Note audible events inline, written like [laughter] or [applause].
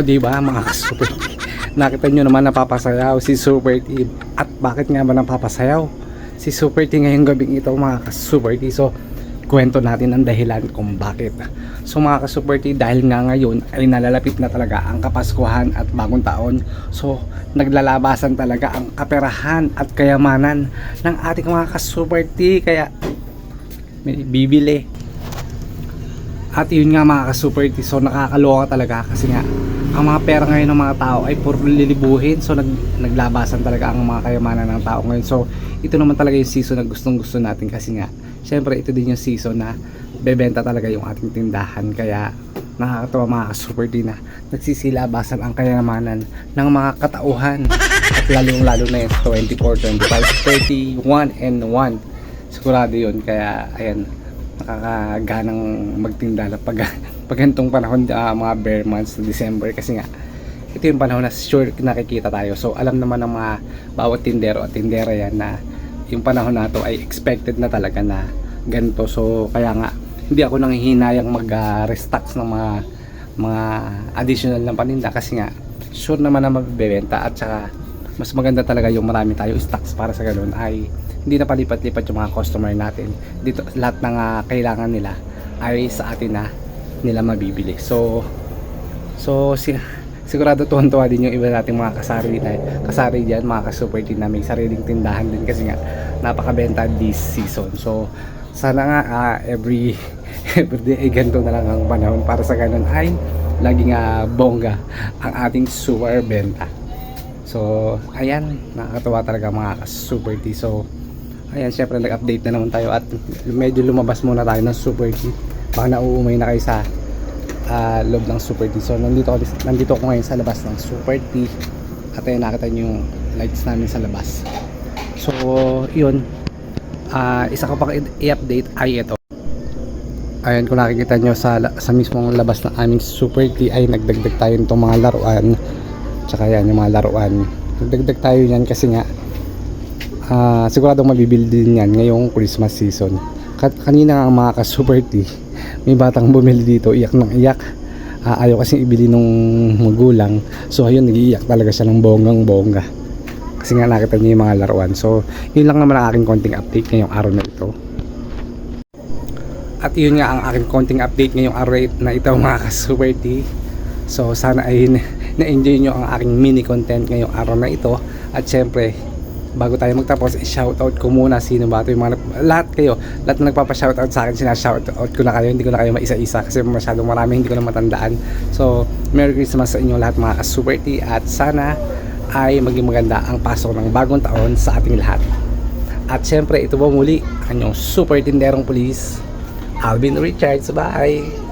O [laughs] di ba mga super Nakita nyo naman napapasayaw si Super T. At bakit nga ba napapasayaw si Super T ngayong gabing ito mga ka-Super T? So kwento natin ang dahilan kung bakit. So mga ka-Super T dahil nga ngayon ay nalalapit na talaga ang Kapaskuhan at Bagong Taon. So naglalabasan talaga ang kaperahan at kayamanan ng ating mga ka-Super T. Kaya may bibili at yun nga mga ka-super so nakakaloka talaga kasi nga ang mga pera ngayon ng mga tao ay puro lilibuhin. So nag, naglabasan talaga ang mga kayamanan ng tao ngayon. So ito naman talaga yung season na gustong gusto natin. Kasi nga syempre ito din yung season na bebenta talaga yung ating tindahan. Kaya nakakatawa mga ka-super T na nagsisilabasan ang kayamanan ng mga katauhan. At lalong lalo na yung 24, 25, 31 and 1 sigurado yun. Kaya ayan nakakaganang magtinda pag [laughs] pag ganitong panahon ah, mga bare months December. Kasi nga ito yung panahon na sure nakikita tayo. So alam naman ng mga bawat tindero at tindera yan na yung panahon na to ay expected na talaga na ganito. So kaya nga hindi ako nanghihinayang mag ah, restocks ng mga mga additional na paninda. Kasi nga sure naman na magbebenta at saka mas maganda talaga yung marami tayo stocks para sa ganun ay hindi na palipat-lipat yung mga customer natin. Dito lahat ng ah, kailangan nila ay sa atin na nila mabibili. So so si, sigurado tuwan-tuwa din yung iba nating mga kasari dito kasari dyan mga ka-super team na may sariling tindahan din kasi nga napakabenta this season. So sana nga ah, every [laughs] everyday ay ganito na lang ang panahon para sa ganun ay laging ah, bongga ang ating super benta So, ayan, nakakatawa talaga mga ka-Super T. So, ayan, syempre nag-update na naman tayo at medyo lumabas muna tayo ng Super T. Baka nauumay na kayo sa ah, loob ng Super T. So, nandito, ako- nandito ako ngayon sa labas ng Super T. At ayan, nakita nyo yung lights namin sa labas. So, yun. Ah, isa ko pang i-update ay ito. Ayan, kung nakikita nyo sa, sa mismong labas ng aming Super T ay nagdagdag tayo nitong mga laruan tsaka yan yung mga laruan. Nagdagdag tayo yan kasi nga ah siguradong mabibili din yan ngayong Christmas season. Ka- kanina ang mga ka-super may batang bumili dito iyak ng iyak. Ah, ayaw kasi ibili nung magulang. So ayun nagiiyak talaga siya ng bonggang bongga kasi nga nakita niya yung mga laruan. So yun lang naman ang aking konting update ngayong araw na ito. At yun nga ang aking konting update ngayong araw na ito mga ka-super So sana ay na-enjoy nyo ang aking mini content ngayong araw na ito. At syempre bago tayo magtapos i-shoutout ko muna sino ba ito yung mga lahat kayo. Lahat na nagpapa-shoutout sa akin sina-shoutout ko na kayo. Hindi ko na kayo maisa-isa kasi masyadong marami hindi ko na matandaan. So Merry Christmas sa inyo lahat mga ka-super tea at sana ay maging maganda ang pasok ng bagong taon sa ating lahat. At syempre ito po muli ang inyong super tinderong police Alvin Richards. Bye